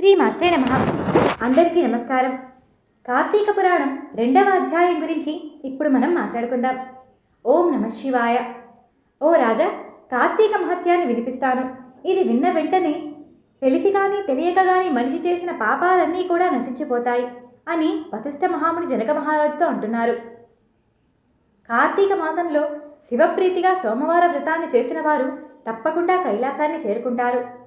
శ్రీ మాత్రే నమ. అందరికీ నమస్కారం. కార్తీక పురాణం రెండవ అధ్యాయం గురించి ఇప్పుడు మనం మాట్లాడుకుందాం. ఓం నమ శివాయ. ఓ రాజా కార్తీక మహత్యాన్ని వినిపిస్తాను. ఇది విన్న వెంటనే తెలిసి కానీ తెలియక కానీ మనిషి చేసిన పాపాలన్నీ కూడా నశించిపోతాయి అని వశిష్ఠ మహాముని జనక మహారాజుతో అంటున్నారు. కార్తీక మాసంలో శివప్రీతిగా సోమవార వ్రతాన్ని చేసిన వారు తప్పకుండా కైలాసాన్ని చేరుకుంటారు.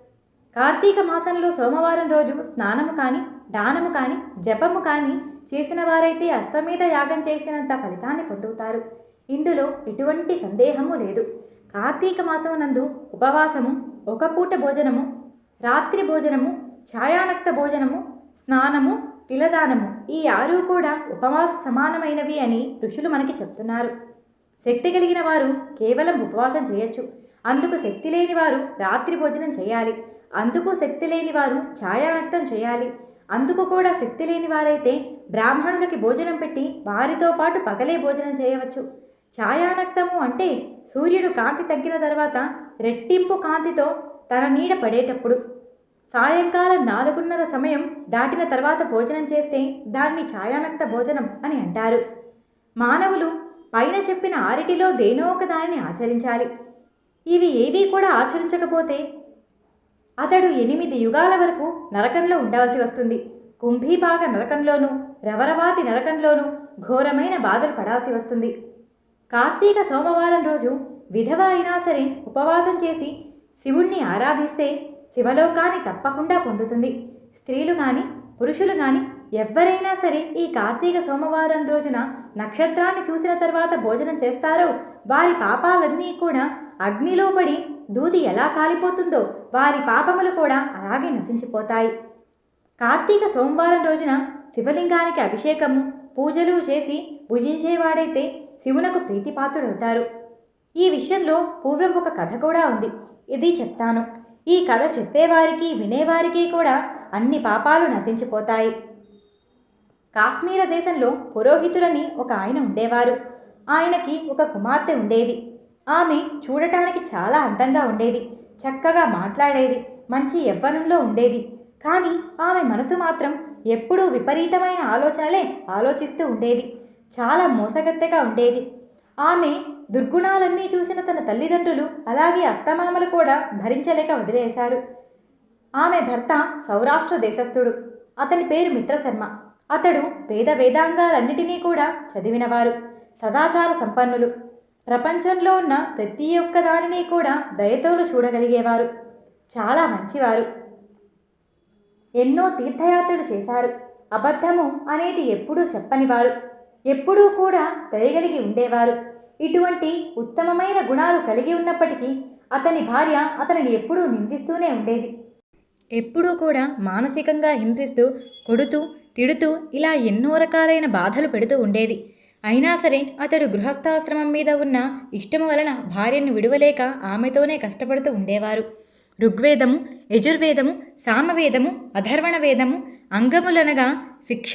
కార్తీక మాసంలో సోమవారం రోజు స్నానము కానీ దానము కానీ జపము కానీ చేసిన వారైతే అశ్వమేధ యాగం చేసినంత ఫలితాన్ని పొందుతారు. ఇందులో ఎటువంటి సందేహము లేదు. కార్తీక మాసం నందు ఉపవాసము ఒక పూట భోజనము రాత్రి భోజనము ఛాయానక్త భోజనము స్నానము తిలదానము ఈ ఆరు కూడా ఉపవాస సమానమైనవి అని ఋషులు మనకి చెప్తున్నారు. శక్తి కలిగిన వారు కేవలం ఉపవాసం చేయొచ్చు. అందుకు శక్తి లేని వారు రాత్రి భోజనం చేయాలి. అందుకు శక్తి లేని వారు ఛాయానక్తం చేయాలి. అందుకు కూడా శక్తి లేని వారైతే బ్రాహ్మణులకి భోజనం పెట్టి వారితో పాటు పగలే భోజనం చేయవచ్చు. ఛాయానక్తము అంటే సూర్యుడు కాంతి తగ్గిన తర్వాత రెట్టింపు కాంతితో తన నీడ పడేటప్పుడు సాయంకాలం నాలుగున్నర సమయం దాటిన తర్వాత భోజనం చేస్తే దాన్ని ఛాయానక్త భోజనం అని అంటారు. మానవులు పైన చెప్పిన ఆరిటిలో దేనో ఒక దానిని ఆచరించాలి. ఇవి ఏవీ కూడా ఆచరించకపోతే అతడు ఎనిమిది యుగాల వరకు నరకంలో ఉండవలసి వస్తుంది. కుంభీపాక నరకంలోనూ రవరవాతి నరకంలోనూ ఘోరమైన బాధలు పడాల్సి వస్తుంది. కార్తీక సోమవారం రోజు విధవ అయినా సరే ఉపవాసం చేసి శివుణ్ణి ఆరాధిస్తే శివలోకాన్ని తప్పకుండా పొందుతుంది. స్త్రీలు కానీ పురుషులు కానీ ఎవ్వరైనా సరే ఈ కార్తీక సోమవారం రోజున నక్షత్రాన్ని చూసిన తర్వాత భోజనం చేస్తారో వారి పాపాలన్నీ కూడా అగ్నిలో పడి దూది ఎలా కాలిపోతుందో వారి పాపములు కూడా అలాగే నశించిపోతాయి. కార్తీక సోమవారం రోజున శివలింగానికి అభిషేకము పూజలు చేసి భుజించేవాడైతే శివునకు ప్రీతిపాత్రుడవుతారు. ఈ విషయంలో పూర్వం ఒక కథ కూడా ఉంది. ఇది చెప్తాను. ఈ కథ చెప్పేవారికి వినేవారికి కూడా అన్ని పాపాలు నశించిపోతాయి. కాశ్మీర దేశంలో పురోహితులని ఒక ఆయన ఉండేవారు. ఆయనకి ఒక కుమార్తె ఉండేది. ఆమె చూడటానికి చాలా అందంగా ఉండేది. చక్కగా మాట్లాడేది. మంచి యవ్వనంలో ఉండేది. కానీ ఆమె మనసు మాత్రం ఎప్పుడూ విపరీతమైన ఆలోచనలే ఆలోచిస్తూ ఉండేది. చాలా మోసగత్తెగా ఉండేది. ఆమె దుర్గుణాలన్నీ చూసిన తన తల్లిదండ్రులు అలాగే అత్తమామలు కూడా భరించలేక వదిలేశారు. ఆమె భర్త సౌరాష్ట్ర దేశస్థుడు. అతని పేరు మిత్రశర్మ అతడు వేద వేదాంగాలన్నిటినీ కూడా చదివినవారు. సదాచార సంపన్నులు. ప్రపంచంలో ఉన్న ప్రతి ఒక్క దానిని కూడా దయతోలు చూడగలిగేవారు. చాలా మంచివారు. ఎన్నో తీర్థయాత్రలు చేశారు. అబద్ధము అనేది ఎప్పుడూ చెప్పనివారు. ఎప్పుడూ కూడా దయగలిగి ఉండేవారు. ఇటువంటి ఉత్తమమైన గుణాలు కలిగి ఉన్నప్పటికీ అతని భార్య అతనిని ఎప్పుడూ నిందిస్తూనే ఉండేది. ఎప్పుడూ కూడా మానసికంగా హింసిస్తూ కొడుతూ తిడుతూ ఇలా ఎన్నో రకాలైన బాధలు పెడుతూ ఉండేది. అయినా సరే అతడు గృహస్థాశ్రమం మీద ఉన్న ఇష్టము వలన భార్యను విడువలేక ఆమెతోనే కష్టపడుతూ ఉండేవారు. ఋగ్వేదము యజుర్వేదము సామవేదము అధర్వణ వేదము అంగములనగా శిక్ష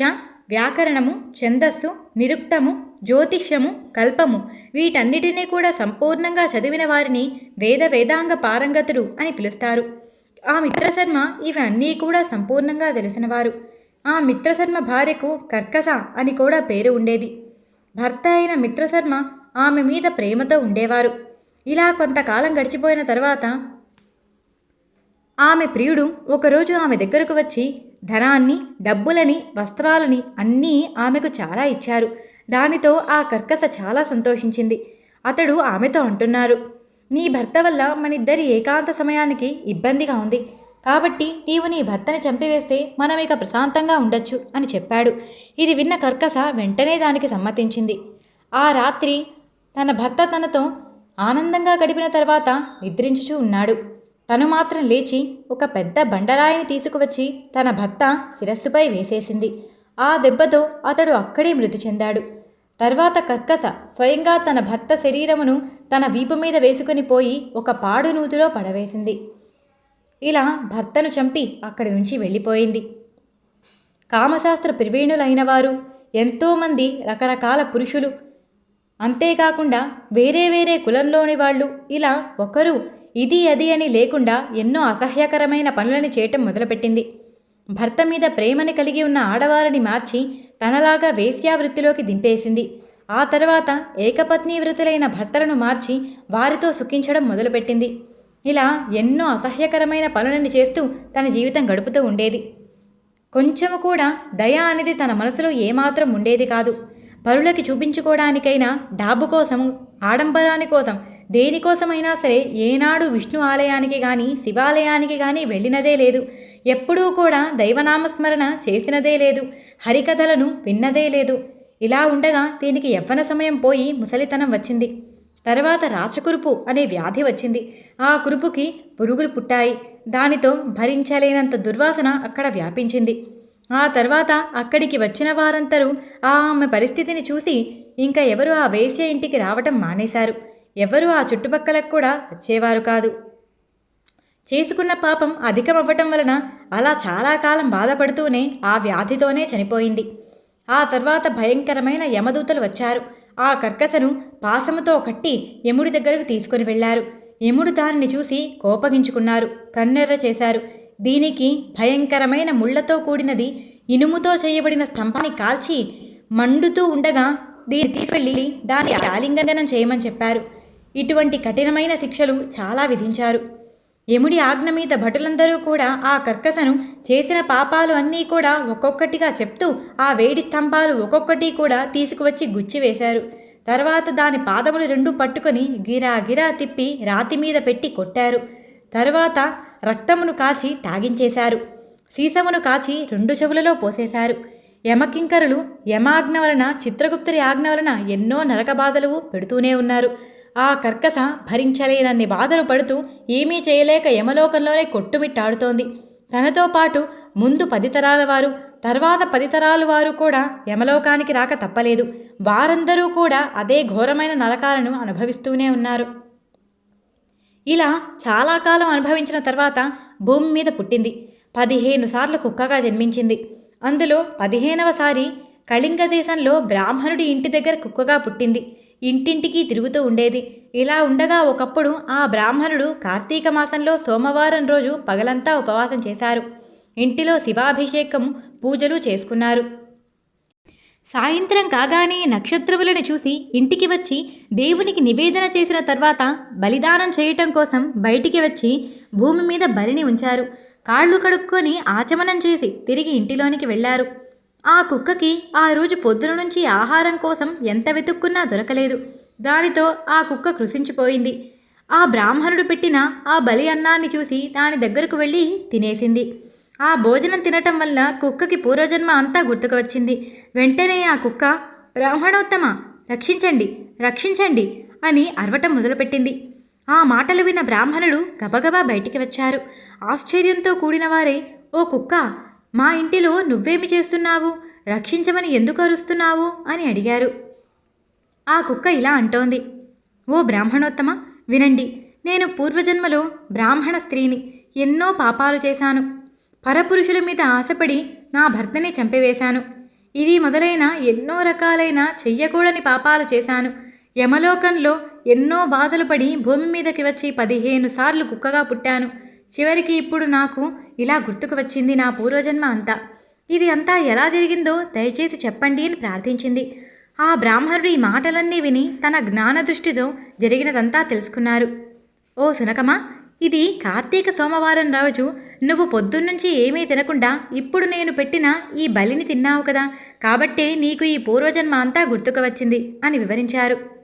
వ్యాకరణము ఛందస్సు నిరుక్తము జ్యోతిష్యము కల్పము వీటన్నిటినీ కూడా సంపూర్ణంగా చదివిన వారిని వేద వేదాంగ పారంగతుడు అని పిలుస్తారు. ఆ మిత్రశర్మ ఇవన్నీ కూడా సంపూర్ణంగా తెలిసినవారు ఆ మిత్రశర్మ భార్యకు కర్కస అని కూడా పేరు ఉండేది. భర్త అయిన మిత్రశర్మ ఆమె మీద ప్రేమతో ఉండేవారు. ఇలా కొంతకాలం గడిచిపోయిన తర్వాత ఆమె ప్రియుడు ఒకరోజు ఆమె దగ్గరకు వచ్చి ధనాన్ని డబ్బులని వస్త్రాలని అన్నీ ఆమెకు చాలా ఇచ్చారు. దానితో ఆ కర్కస చాలా సంతోషించింది. అతడు ఆమెతో అంటున్నారు నీ భర్త వల్ల మనిద్దరి ఏకాంత సమయానికి ఇబ్బందిగా ఉంది. కాబట్టి నీవు నీ భర్తని చంపివేస్తే మనం ఇక ప్రశాంతంగా ఉండొచ్చు అని చెప్పాడు. ఇది విన్న కర్కస వెంటనే దానికి సమ్మతించింది. ఆ రాత్రి తన భర్త తనతో ఆనందంగా గడిపిన తర్వాత నిద్రించుచూ ఉన్నాడు. తను మాత్రం లేచి ఒక పెద్ద బండరాయిని తీసుకువచ్చి తన భర్త శిరస్సుపై వేసేసింది. ఆ దెబ్బతో అతడు అక్కడే మృతి చెందాడు. తర్వాత కర్కస స్వయంగా తన భర్త శరీరమును తన వీపు మీద వేసుకుని పోయి ఒక పాడు నూతిలో పడవేసింది. ఇలా భర్తను చంపి అక్కడి నుంచి వెళ్ళిపోయింది. కామశాస్త్ర ప్రవీణులైన వారు ఎంతోమంది రకరకాల పురుషులు. అంతేకాకుండా వేరే వేరే కులంలోని వాళ్ళు ఇలా ఒకరు ఇది అది అని లేకుండా ఎన్నో అసహ్యకరమైన పనులని చేయటం మొదలుపెట్టింది. భర్త మీద ప్రేమని కలిగి ఉన్న ఆడవారిని మార్చి తనలాగా వేశ్యావృత్తిలోకి దింపేసింది. ఆ తర్వాత ఏకపత్ని వృత్తులైన భర్తలను మార్చి వారితో సుఖించడం మొదలుపెట్టింది. ఇలా ఎన్నో అసహ్యకరమైన పనులను చేస్తూ తన జీవితం గడుపుతూ ఉండేది. కొంచెము కూడా దయ అనేది తన మనసులో ఏమాత్రం ఉండేది కాదు. పరులకి చూపించుకోవడానికైనా డాబు కోసం ఆడంబరాని కోసం దేనికోసమైనా సరే ఏనాడు విష్ణు ఆలయానికి కానీ శివాలయానికి కానీ వెళ్ళినదే లేదు. ఎప్పుడూ కూడా దైవనామస్మరణ చేసినదే లేదు. హరికథలను విన్నదే లేదు. ఇలా ఉండగా దీనికి యవ్వన సమయం పోయి ముసలితనం వచ్చింది. తర్వాత రాచకురుపు అనే వ్యాధి వచ్చింది. ఆ కురుపుకి పురుగులు పుట్టాయి. దానితో భరించలేనంత దుర్వాసన అక్కడ వ్యాపించింది. ఆ తర్వాత అక్కడికి వచ్చిన వారందరూ ఆ ఆమె పరిస్థితిని చూసి ఇంకా ఎవరు ఆ వేశ్య ఇంటికి రావటం మానేశారు. ఎవరు ఆ చుట్టుపక్కలకు కూడా వచ్చేవారు కాదు. చేసుకున్న పాపం అధికమవ్వటం వలన అలా చాలా కాలం బాధపడుతూనే ఆ వ్యాధితోనే చనిపోయింది. ఆ తర్వాత భయంకరమైన యమదూతలు వచ్చారు. ఆ కర్కసను పాసముతో కట్టి యముడి దగ్గరకు తీసుకొని వెళ్ళారు. యముడు దానిని చూసి కోపగించుకున్నారు కన్నెర్ర చేశారు. దీనికి భయంకరమైన ముళ్ళతో కూడినది ఇనుముతో చేయబడిన స్తంభాన్ని కాల్చి మండుతూ ఉండగా దీన్ని తీసుకెళ్ళి దాన్ని ఆలింగనం చేయమని చెప్పారు. ఇటువంటి కఠినమైన శిక్షలు చాలా విధించారు. యముడి ఆజ్ఞ మీద భటులందరూ కూడా ఆ కర్కసను చేసిన పాపాలు అన్నీ కూడా ఒక్కొక్కటిగా చెప్తూ ఆ వేడి స్తంభాలు ఒక్కొక్కటి కూడా తీసుకువచ్చి గుచ్చివేశారు. తర్వాత దాని పాదములు రెండు పట్టుకొని గిరా గిరా తిప్పి రాతి మీద పెట్టి కొట్టారు. తర్వాత రక్తమును కాచి తాగించేశారు. సీసమును కాచి రెండు చెవులలో పోసేశారు. యమకింకరులు యమాజ్ఞ వలన చిత్రగుప్తుడి ఆజ్ఞ వలన ఎన్నో నరక బాధలు పెడుతూనే ఉన్నారు. ఆ కర్కస భరించలేనన్ని బాధలు పడుతూ ఏమీ చేయలేక యమలోకంలోనే కొట్టుమిట్టాడుతోంది. తనతో పాటు ముందు పది తరాల వారు తర్వాత పది తరాల వారు కూడా యమలోకానికి రాక తప్పలేదు. వారందరూ కూడా అదే ఘోరమైన నరకాలను అనుభవిస్తూనే ఉన్నారు. ఇలా చాలా కాలం అనుభవించిన తర్వాత భూమి మీద పుట్టింది. పదిహేను సార్లు కుక్కగా జన్మించింది. అందులో పదిహేనవసారి కళింగ దేశంలో బ్రాహ్మణుడి ఇంటి దగ్గర కుక్కగా పుట్టింది. ఇంటింటికి తిరుగుతూ ఉండేది. ఇలా ఉండగా ఒకప్పుడు ఆ బ్రాహ్మణుడు కార్తీక మాసంలో సోమవారం రోజు పగలంతా ఉపవాసం చేశారు. ఇంటిలో శివాభిషేకం పూజలు చేసుకున్నారు. సాయంత్రం కాగానే నక్షత్రములను చూసి ఇంటికి వచ్చి దేవునికి నివేదన చేసిన తర్వాత బలిదానం చేయటం కోసం బయటికి వచ్చి భూమి మీద బలిని ఉంచారు. కాళ్ళు కడుక్కొని ఆచమనం చేసి తిరిగి ఇంటిలోనికి వెళ్ళారు. ఆ కుక్కకి ఆ రోజు పొద్దున నుంచి ఆహారం కోసం ఎంత వెతుక్కున్నా దొరకలేదు. దానితో ఆ కుక్క కృషించిపోయింది ఆ బ్రాహ్మణుడు పెట్టిన ఆ బలి అన్నాన్ని చూసి దాని దగ్గరకు వెళ్ళి తినేసింది. ఆ భోజనం తినటం వల్ల కుక్కకి పూర్వజన్మ అంతా గుర్తుకు వచ్చింది. వెంటనే ఆ కుక్క బ్రాహ్మణోత్తమ రక్షించండి రక్షించండి అని అరవటం మొదలుపెట్టింది. ఆ మాటలు విన్న బ్రాహ్మణుడు గబగబా బయటికి వచ్చారు. ఆశ్చర్యంతో కూడిన వారే ఓ కుక్క మా ఇంటిలో నువ్వేమి చేస్తున్నావు? రక్షించమని ఎందుకు అరుస్తున్నావు? అని అడిగారు. ఆ కుక్క ఇలా అంటోంది ఓ బ్రాహ్మణోత్తమ వినండి నేను పూర్వజన్మలో బ్రాహ్మణ స్త్రీని ఎన్నో పాపాలు చేశాను. పరపురుషుల మీద ఆశపడి నా భర్తని చంపివేశాను. ఇవి మొదలైన ఎన్నో రకాలైన చెయ్యకూడని పాపాలు చేశాను. యమలోకంలో ఎన్నో బాధలు పడి భూమి మీదకి వచ్చి పదిహేను సార్లు కుక్కగా పుట్టాను. చివరికి ఇప్పుడు నాకు ఇలా గుర్తుకు వచ్చింది నా పూర్వజన్మ అంతా. ఇది అంతా ఎలా జరిగిందో దయచేసి చెప్పండి అని ప్రార్థించింది. ఆ బ్రాహ్మణుడు ఈ మాటలన్నీ విని తన జ్ఞాన దృష్టితో జరిగినదంతా తెలుసుకున్నారు. ఓ సునకమా ఇది కార్తీక సోమవారం రోజు నువ్వు పొద్దున్నుంచి ఏమీ తినకుండా ఇప్పుడు నేను పెట్టిన ఈ బలిని తిన్నావు కదా. కాబట్టే నీకు ఈ పూర్వజన్మ అంతా గుర్తుకు వచ్చింది అని వివరించారు.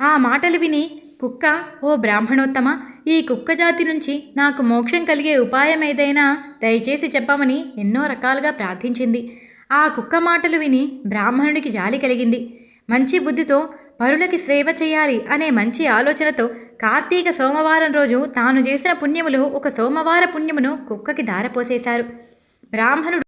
ఆ మాటలు విని కుక్క ఓ బ్రాహ్మణోత్తమ ఈ కుక్క జాతి నుంచి నాకు మోక్షం కలిగే ఉపాయం ఏదైనా దయచేసి చెప్పమని ఎన్నో రకాలుగా ప్రార్థించింది. ఆ కుక్క మాటలు విని బ్రాహ్మణుడికి జాలి కలిగింది. మంచి బుద్ధితో పరులకి సేవ చేయాలి అనే మంచి ఆలోచనతో కార్తీక సోమవారం రోజు తాను చేసిన పుణ్యములు ఒక సోమవార పుణ్యమును కుక్కకి దారపోసేశారు బ్రాహ్మణుడు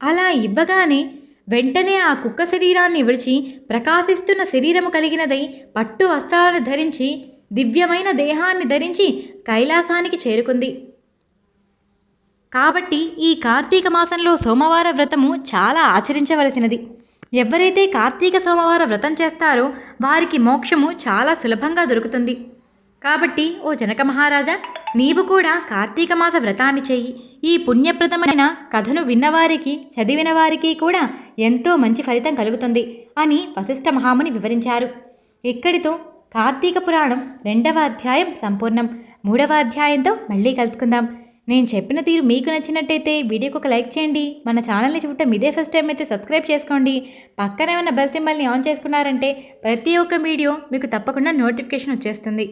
అలా ఇవ్వగానే వెంటనే ఆ కుక్క శరీరాన్ని విడిచి ప్రకాశిస్తున్న శరీరము కలిగినదై పట్టు వస్త్రాలను ధరించి దివ్యమైన దేహాన్ని ధరించి కైలాసానికి చేరుకుంది. కాబట్టి ఈ కార్తీక మాసంలో సోమవార వ్రతము చాలా ఆచరించవలసినది. ఎవరైతే కార్తీక సోమవార వ్రతం చేస్తారో వారికి మోక్షము చాలా సులభంగా దొరుకుతుంది. కాబట్టి ఓ జనక మహారాజా నీవు కూడా కార్తీక మాస వ్రతాన్ని చెయ్యి. ఈ పుణ్యప్రదమైన కథను విన్నవారికి చదివిన వారికి కూడా ఎంతో మంచి ఫలితం కలుగుతుంది అని వశిష్ఠ మహాముని వివరించారు. ఇక్కడితో కార్తీక పురాణం రెండవ అధ్యాయం సంపూర్ణం. మూడవ అధ్యాయంతో మళ్ళీ కలుసుకుందాం. నేను చెప్పిన తీరు మీకు నచ్చినట్టయితే వీడియోకి ఒక లైక్ చేయండి. మన ఛానల్ని చూడటం ఇదే ఫస్ట్ టైం అయితే సబ్స్క్రైబ్ చేసుకోండి. పక్కనే ఉన్న బెల్ సింబల్ని ఆన్ చేసుకున్నారంటే ప్రతి ఒక్క వీడియో మీకు తప్పకుండా నోటిఫికేషన్ వచ్చేస్తుంది.